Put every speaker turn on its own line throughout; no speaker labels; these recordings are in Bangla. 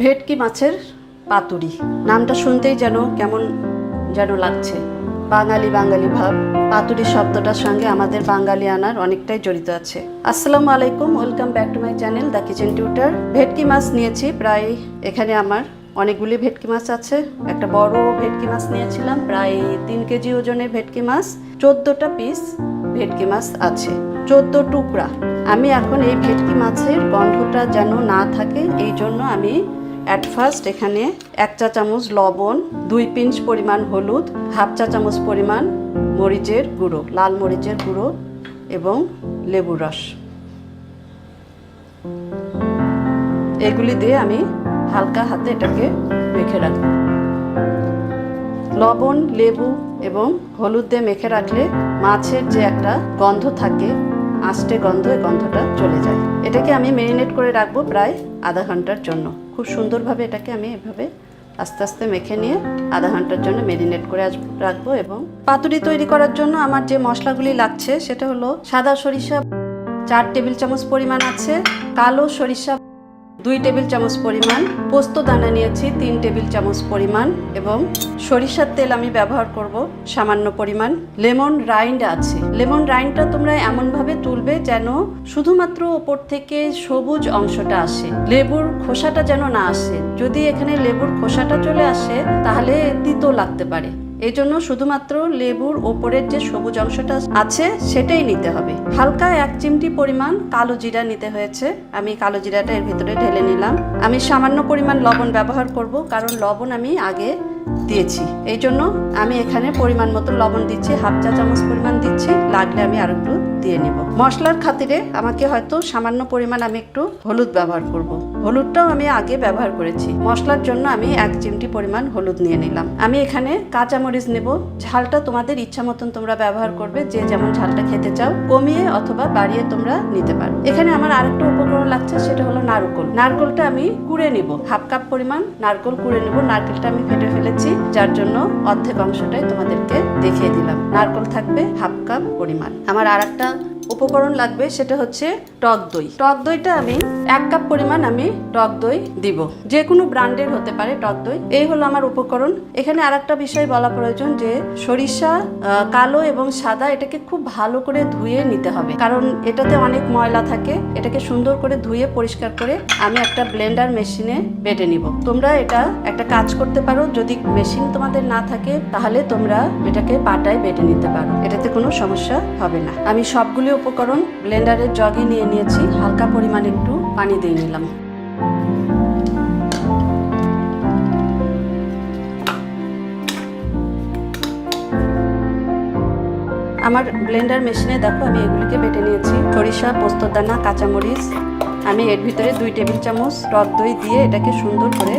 ভেটকি মাছের পাতুরি। নামটা শুনতেই যেন কেমন যেন লাগছে। বাঙালি বাঙালি ভাব। পাতুরি শব্দটার সঙ্গে আমাদের বাঙালি আনার অনেকটাই জড়িত আছে। আসসালামু আলাইকুম welcome back to my channel the kitchen tutor ভেটকি মাছ নিয়েছি, প্রায় এখানে আমার অনেকগুলি ভেটকি মাছ আছে। একটা বড় ভেটকি মাছ নিয়েছিলাম, প্রায় তিন কেজি ওজনের ভেটকি মাছ। চোদ্দোটা পিস ভেটকি মাছ আছে, চোদ্দ টুকরা। আমি এখন এই ভেটকি মাছের গন্ধটা যেন না থাকে এই জন্য আমি অ্যাট ফার্স্ট এখানে এক চা চামচ লবণ, দুই পিঞ্চ পরিমাণ হলুদ, হাফ চা চামচ পরিমাণ মরিচের গুঁড়ো, লাল মরিচের গুঁড়ো এবং লেবুর রস। এগুলি দিয়ে আমি হালকা হাতে এটাকে মেখে রাখব। লবণ, লেবু এবং হলুদ দিয়ে মেখে রাখলে মাছের যে একটা গন্ধ থাকে আষ্টে গন্ধ এই গন্ধটা চলে যায়। এটাকে আমি মেরিনেট করে রাখব প্রায় আধা ঘণ্টার জন্য। খুব সুন্দরভাবে এটাকে আমি এভাবে আস্তে আস্তে মেখে নিয়ে আধা ঘণ্টার জন্য মেরিনেট করে রাখব এবং পাতুরি তৈরি করার জন্য আমার যে মশলাগুলি লাগছে সেটা হলো সাদা সরিষা, চার টেবিল চামচ পরিমাণ আছে, কালো সরিষা দুই টেবিল চামচ পরিমাণ পোস্ত দানা নিয়েছি, তিন টেবিল চামচ পরিমাণ এবং সরিষার তেল আমি ব্যবহার করব সামান্য পরিমাণ। লেমন রাইন্ড আছে। লেমন রাইন্ডটা তোমরা এমনভাবে তুলবে যেন শুধুমাত্র ওপর থেকে সবুজ অংশটা আসে। লেবুর খোসাটা যেন না আসে। যদি এখানে লেবুর খোসাটা চলে আসে, তাহলে তিতো লাগতে পারে। এই জন্য শুধুমাত্র লেবুর ওপরের যে সবুজ অংশটা আছে সেটাই নিতে হবে। হালকা এক চিমটি পরিমাণ কালো জিরা নিতে হয়েছে। আমি কালো জিরাটা এর ভিতরে ঢেলে নিলাম। আমি সামান্য পরিমাণ লবণ ব্যবহার করব, কারণ লবণ আমি আগে দিয়েছি। এই জন্য আমি এখানে পরিমাণ মতো লবণ দিচ্ছি, হাফ চা চামচ পরিমাণ দিচ্ছি, লাগলে আমি আর একটু দিয়ে নিব। মশলার খাতিরে আমাকে হয়তো সামান্য পরিমাণ আমি একটু হলুদ ব্যবহার করব। হলুদটাও আমি আগে ব্যবহার করেছি। মশলার জন্য আমি এক চিমটি পরিমাণ হলুদ নিয়ে নিলাম। আমি এখানে কাঁচামরিচ নেব। ঝালটা তোমাদের ইচ্ছা মতন তোমরা ব্যবহার করবে, যে যেমন ঝালটা খেতে চাও, কমিয়ে অথবা বাড়িয়ে তোমরা নিতে পারো। এখানে আমার আরেকটা উপকরণ লাগছে, সেটা হলো নারকোল। নারকোলটা আমি কুড়ে নিব। হাফ কাপ পরিমাণ নারকোল কুড়ে নেব। নারকেলটা আমি ফেটে ফেলেছি। যার জন্য অর্ধেক অংশটাই তোমাদেরকে দেখিয়ে দিলাম। নারকল থাকবে হাফ কাপ পরিমাণ। আমার আর একটা উপকরণ লাগবে সেটা হচ্ছে টক দই। টক দইটা আমি এক কাপ পরিমাণ আমি টক দই দিব। যে কোনো ব্র্যান্ডের হতে পারে টক দই। এই হলো আমার উপকরণ। এখানে আর একটা বিষয় বলা প্রয়োজন যে সরিষা কালো এবং সাদা এটাকে খুব ভালো করে ধুয়ে নিতে হবে। কারণ এটাতে অনেক ময়লা থাকে। এটাকে সুন্দর করে ধুয়ে পরিষ্কার করে আমি একটা ব্লেন্ডার মেশিনে বেটে নিব। তোমরা এটা একটা কাজ করতে পারো। যদি মেশিন তোমাদের না থাকে, তাহলে তোমরা এটাকে পাটায় বেটে নিতে পারো। এটাতে কোনো সমস্যা হবে না। আমি সবগুলি উপকরণ ব্লেন্ডারের জগে নিয়ে নিয়েছি, হালকা পরিমাণ একটু পানি দিয়ে নিলাম। আমার ব্লেন্ডার মেশিনে দেখো, আমি এগুলিকে বেটে নিয়েছি। সরিষা, পোস্তদানা, কাঁচামরিচ আমি এর ভিতরে দুই টেবিল চামচ টক দই দিয়ে এটাকে সুন্দর করে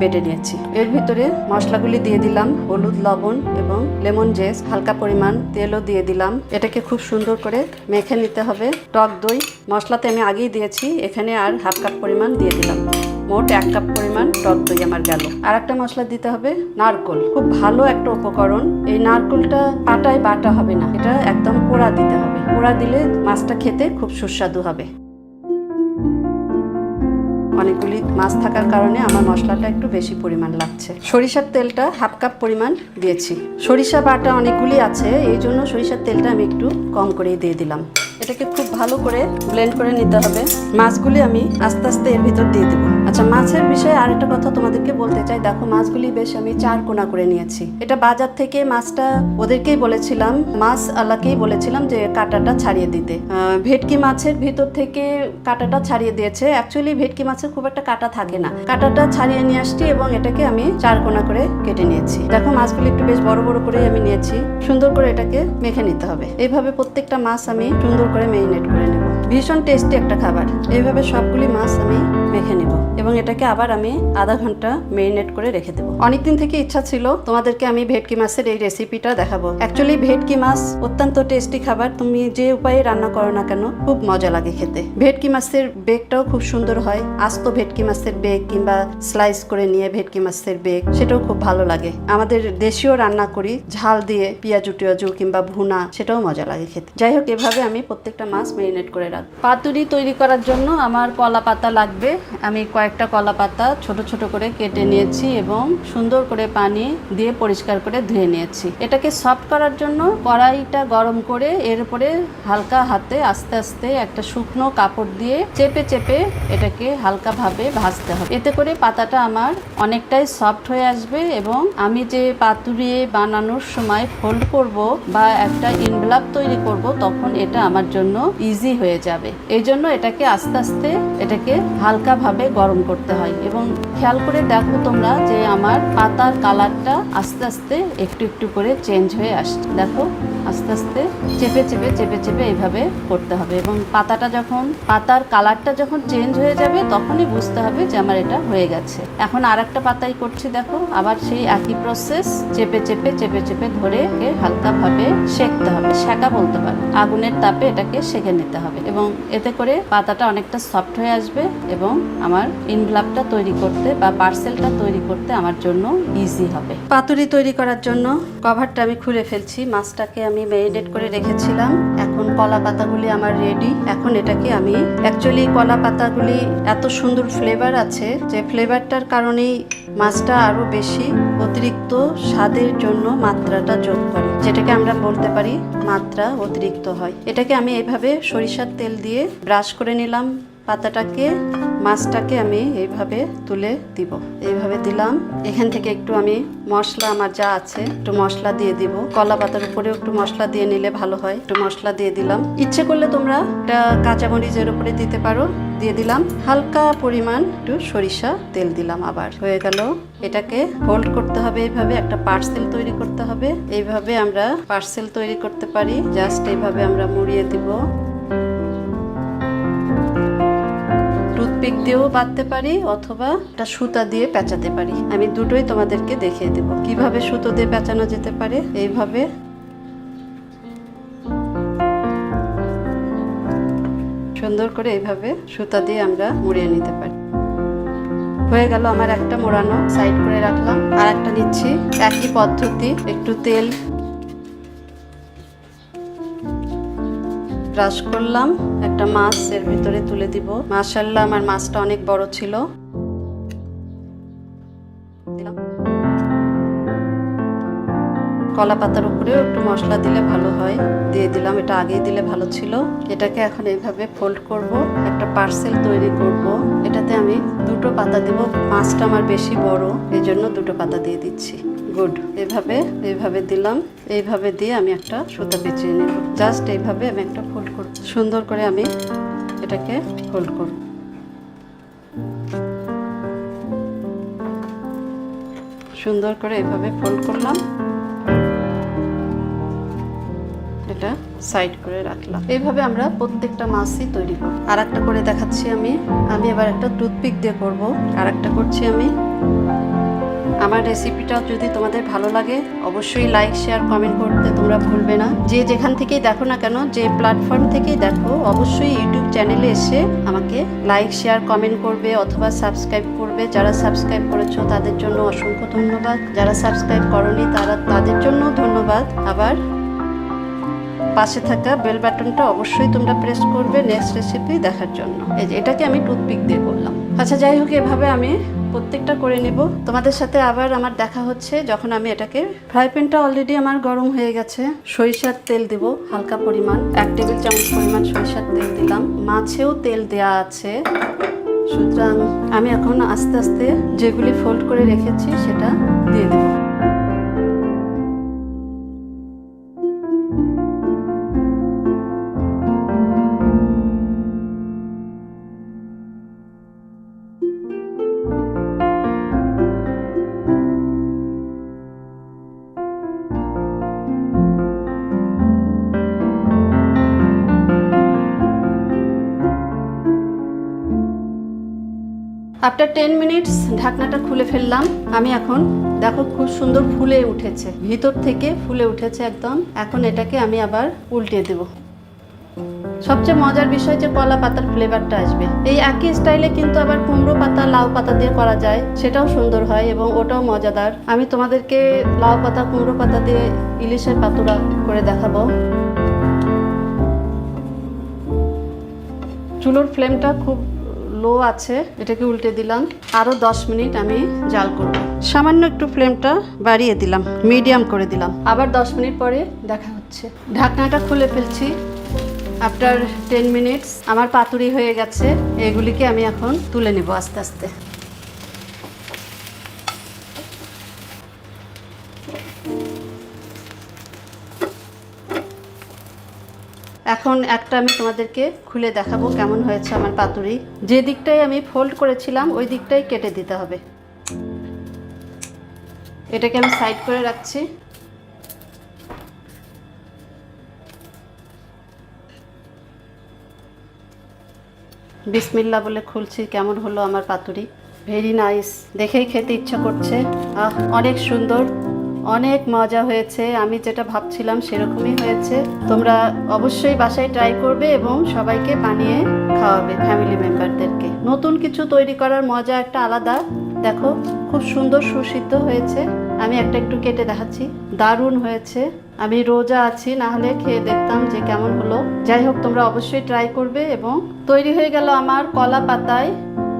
বেটে নিয়েছি। এর ভিতরে মশলাগুলি দিয়ে দিলাম, হলুদ, লবণ এবং লেমন জেস, হালকা পরিমাণ তেলও দিয়ে দিলাম। এটাকে খুব সুন্দর করে মেখে নিতে হবে। টক দই মশলাতে আমি আগেই দিয়েছি, এখানে আর হাফ কাপ পরিমাণ দিয়ে দিলাম। মোট এক কাপ পরিমাণ টক দই আমার গেল। আর একটা মশলা দিতে হবে, নারকোল। খুব ভালো একটা উপকরণ। এই নারকোলটা পাটায় বাটা হবে না, এটা একদম পোড়া দিতে হবে। পোড়া দিলে মাছটা খেতে খুব সুস্বাদু হবে। অনেকগুলি মাছ থাকার কারণে আমার মশলাটা একটু বেশি পরিমাণ লাগছে। সরিষার তেলটা হাফ কাপ পরিমাণ দিয়েছি। সরিষা বাটা অনেকগুলি আছে, এই জন্য সরিষার তেলটা আমি একটু কম করেই দিয়ে দিলাম। এটাকে খুব ভালো করে ব্লেন্ড করে নিতে হবে। মাছগুলি আমি আস্তে আস্তে এর ভিতর দিয়ে দেবো। আচ্ছা মাছের বিষয়ে আর একটা কথা তোমাদেরকে বলতে চাই। দেখো, মাছগুলি বেশ আমি চার কোনা করে নিয়েছি। এটা বাজার থেকে মাছটা ওদেরকেই বলেছিলাম, মাছ আল্লাহকেই বলেছিলাম যে কাঁটাটা ছাড়িয়ে দিতে। ভেটকি মাছের ভিতর থেকে কাঁটাটা ছাড়িয়ে দিয়েছে। অ্যাকচুয়ালি ভেটকি মাছের খুব একটা কাঁটা থাকে না। কাঁটাটা ছাড়িয়ে নিয়ে আসছি এবং এটাকে আমি চার কোনা করে কেটে নিয়েছি। দেখো, মাছগুলি একটু বেশ বড় বড় করে আমি নিয়েছি। সুন্দর করে এটাকে মেখে নিতে হবে। এইভাবে প্রত্যেকটা মাছ আমি সুন্দর করে মেরিনেট করে নেব। ভীষণ টেস্টি একটা খাবার। এইভাবে সবগুলি মাছ আমি মেখে নেব এবং এটাকে আবার আমি আধা ঘণ্টা মেরিনেট করে রেখে দেবো। অনেকদিন থেকে ইচ্ছা ছিল তোমাদেরকে আমি ভেটকি মাছের এই রেসিপিটা দেখাবো। অ্যাকচুয়ালি ভেটকি মাছ অত্যন্ত টেস্টি খাবার। তুমি যে উপায়ে রান্না করো না কেন, খুব মজা লাগে খেতে। ভেটকি মাছের বেগটাও খুব সুন্দর হয়। আস্ত ভেটকি মাছের বেগ কিংবা স্লাইস করে নিয়ে ভেটকি মাছের বেগ সেটাও খুব ভালো লাগে। আমাদের দেশীয় রান্না করি, ঝাল দিয়ে পেঁয়াজু টিয়াজু কিংবা ভুনা, সেটাও মজা লাগে খেতে। যাই হোক, এভাবে আমি প্রত্যেকটা মাছ মেরিনেট করে রাখব। পাতুরি তৈরি করার জন্য আমার কলা পাতা লাগবে। আমি কয়েকটা কলা পাতা ছোট ছোট করে কেটে নিয়েছি এবং সুন্দর করে পানি দিয়ে পরিষ্কার করে ধুয়ে নিয়েছি। এটাকে সফট করার জন্য কড়াইটা গরম করে এর উপরে হালকা হাতে আস্তে আস্তে একটা শুকনো কাপড় দিয়ে চেপে চেপে এটাকে হালকাভাবে ভাজতে হবে। এতে করে পাতাটা আমার অনেকটাই সফট হয়ে আসবে এবং আমি যে পাতুরিয়ে বানানোর সময় ফোল্ড করব বা একটা ইনভেলাপ তৈরি করব তখন এটা আমার জন্য ইজি হয়ে যাবে। এই জন্য এটাকে আস্তে আস্তে এটাকে হালকাভাবে গরম করতে হয়। এবং খেয়াল করে দেখো তোমরা যে আমার পাতার কালারটা আস্তে আস্তে একটু একটু করে চেঞ্জ হয়ে আসছে। দেখো, আস্তে আস্তে চেপে চেপে চেপে চেপে এইভাবে করতে হবে। এবং পাতাটা যখন, পাতার কালারটা যখন চেঞ্জ হয়ে যাবে, তখনই বুঝতে হবে যে আমার এটা হয়ে গেছে। এখন আর একটা পাতাই করছি দেখো, আবার সেই একই প্রসেস চেপে চেপে চেপে চেপে ধরে একে হালকাভাবে সেঁকতে হবে। সেকা বলতে পারো। আগুনের তাপে এটাকে সেঁকে নিতে হবে। এবং এতে করে পাতাটা অনেকটা সফট হয়ে আসবে এবং আমার ইনভ্লাপটা তৈরি করতে বা পার্সেলটা তৈরি করতে আমার জন্য ইজি হবে। পাতুরি তৈরি করার জন্য কভারটা আমি খুলে ফেলছি, মাছটাকে আমি ম্যারিনেট করে রেখেছিলাম। এখন কলা পাতাগুলি আমার রেডি এখন এটাকে আমি অ্যাকচুয়ালি কলা পাতাগুলি এত সুন্দর ফ্লেভার আছে যে ফ্লেভারটার কারণেই মাছটা আরও বেশি অতিরিক্ত স্বাদের জন্য মাত্রাটা যোগ করে। যেটাকে আমরা বলতে পারি মাত্রা অতিরিক্ত হয়। এটাকে আমি এভাবে সরিষার তেল দিয়ে ব্রাশ করে নিলাম। পাতাটাকে, মাছটাকে আমি এইভাবে তুলে দিব। এইভাবে দিলাম। এখান থেকে একটু আমি মশলা আমার যা আছে, একটু মশলা দিয়ে দিব। কলা পাতার উপরেও একটু মশলা দিয়ে নিলে ভালো হয়। একটু মশলা দিয়ে দিলাম। ইচ্ছে করলে তোমরা একটা কাঁচামরিচের উপরে দিতে পারো। দিয়ে দিলাম। হালকা পরিমাণ একটু সরিষা তেল দিলাম আবার। হয়ে গেল। এটাকে হোল্ড করতে হবে এইভাবে। একটা পার্সেল তৈরি করতে হবে। এইভাবে আমরা পার্সেল তৈরি করতে পারি। জাস্ট এইভাবে আমরা মুড়িয়ে দিব। টুথপিক দিয়েও বাঁধতে পারি অথবা একটা সুতা দিয়ে পেঁচাতে পারি। আমি দুটোই তোমাদেরকে দেখিয়ে দেব। কীভাবে সুতো দিয়ে পেঁচানো যেতে পারে, এইভাবে। সুন্দর করে এইভাবে সুতা দিয়ে আমরা মুড়িয়ে নিতে পারি। হয়ে গেল আমার একটা মোড়ানো, সাইড করে রাখলাম। আর একটা নিচ্ছি। একই পদ্ধতি, একটু তেল ব্রাশ করলাম, একটা মাছ এর ভিতরে তুলে দিব। মাশাল্লাহ আমার মাছটা অনেক বড় ছিল। কলা পাতার উপরেও একটু মশলা দিলে ভালো হয়। দিয়ে দিলাম, এটা আগেই দিলে ভালো ছিল। এটাকে এখন এইভাবে ফোল্ড করব, একটা পার্সেল তৈরি করব। এটাতে আমি দুটো পাতা দেব, মাছটা আমার বেশি বড় এই জন্য দুটো পাতা দিয়ে দিচ্ছি। গুড এভাবে এইভাবে দিলাম। এইভাবে দিয়ে আমি একটা সুতা পেঁচিয়ে নেব। জাস্ট এইভাবে আমি একটা সুন্দর করে আমি এটাকে ফোল্ড করব। সুন্দর করে এভাবে ফোল্ড করলাম। এটা সাইড করে রাখলাম। এইভাবে আমরা প্রত্যেকটা মাছই তৈরি করব। আর একটা করে দেখাচ্ছি আমি। আমি এবার একটা টুথপিক দিয়ে করব। আর একটা করছি আমি আমার রেসিপিটা যদি তোমাদের ভালো লাগে, অবশ্যই লাইক শেয়ার কমেন্ট করতে তোমরা ভুলবে না। যে যেখান থেকেই দেখো না কেন, যে প্ল্যাটফর্ম থেকেই দেখো, অবশ্যই ইউটিউব চ্যানেলে এসে আমাকে লাইক শেয়ার কমেন্ট করবে অথবা সাবস্ক্রাইব করবে। যারা সাবস্ক্রাইব করেছ, তাদের জন্য অসংখ্য ধন্যবাদ। যারা সাবস্ক্রাইব করনি, তারা, তাদের জন্য ধন্যবাদ। আবার পাশে থাকা বেল বাটনটা অবশ্যই তোমরা প্রেস করবে নেক্সট রেসিপি দেখার জন্য। এটাকে আমি টুথপিক দিয়ে করলাম। আচ্ছা যাই হোক, এভাবে আমি প্রত্যেকটা করে নেব। তোমাদের সাথে আবার আমার দেখা হচ্ছে যখন আমি এটাকে ফ্রাই প্যানটা অলরেডি আমার গরম হয়ে গেছে। সরিষার তেল দেব, হালকা পরিমাণ। এক টেবিল চামচ পরিমাণ সরিষার তেল দিলাম। মাছেও তেল দেয়া আছে। সুতরাং আমি এখন আস্তে আস্তে যেগুলি ফোল্ড করে রেখেছি সেটা দিয়ে দেবো। আফটার টেন মিনিটস ঢাকনাটা খুলে ফেললাম। আমি এখন, দেখো খুব সুন্দর ফুলে উঠেছে। ভিতর থেকে ফুলে উঠেছে একদম। এখন এটাকে আমি আবার উল্টে দেব। সবচেয়ে মজার বিষয় যে কলা পাতার ফ্লেভারটা আসবে। এই একই স্টাইলে কিন্তু আবার কুমড়ো পাতা, লাউ পাতা দিয়ে করা যায়। সেটাও সুন্দর হয় এবং ওটাও মজাদার। আমি তোমাদেরকে লাউ পাতা, কুমড়ো পাতা দিয়ে ইলিশের পাতুরা করে দেখাবো। চুলোর ফ্লেমটা খুব লো আছে, এটাকে উল্টে দিলাম। আরও দশ মিনিট আমি জাল করব। সামান্য একটু ফ্লেমটা বাড়িয়ে দিলাম, মিডিয়াম করে দিলাম। আবার দশ মিনিট পরে দেখা হচ্ছে। ঢাকনাটা খুলে ফেলছি। আফটার টেন মিনিটস আমার পাতুরি হয়ে গেছে। এগুলিকে আমি এখন তুলে নেব আস্তে আস্তে। এখন একটা আমি তোমাদেরকে খুলে দেখাবো কেমন হয়েছে আমার পাতুরি। যে দিকটাই আমি ফোল্ড করেছিলাম, ওই দিকটাই কেটে দিতে হবে। এটাকে আমি সাইড করে রাখছি। বিসমিল্লা বলে খুলছি, কেমন হলো আমার পাতুরি? ভেরি নাইস দেখেই খেতে ইচ্ছা করছে। আহ, অনেক সুন্দর। অনেক মজা হয়েছে, আমি যেটা ভাবছিলাম সেরকমই হয়েছে। তোমরা অবশ্যই বাসায় ট্রাই করবে এবং সবাইকে বানিয়ে খাওয়াবে ফ্যামিলি মেম্বারদেরকে নতুন কিছু তৈরি করার মজা একটা আলাদা। দেখো, খুব সুন্দর সুসিদ্ধ হয়েছে। আমি একটা একটু কেটে দেখাচ্ছি। দারুণ হয়েছে। আমি রোজা আছি, না হলে খেয়ে দেখতাম যে কেমন হলো। যাই হোক, তোমরা অবশ্যই ট্রাই করবে এবং তৈরি হয়ে গেল আমার কলা পাতায়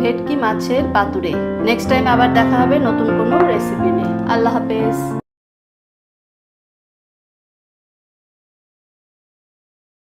ভেটকি মাছের পাতুরে নেক্সট টাইম আবার দেখা হবে নতুন কোনো রেসিপি নিয়ে। আল্লাহ হাফেজ।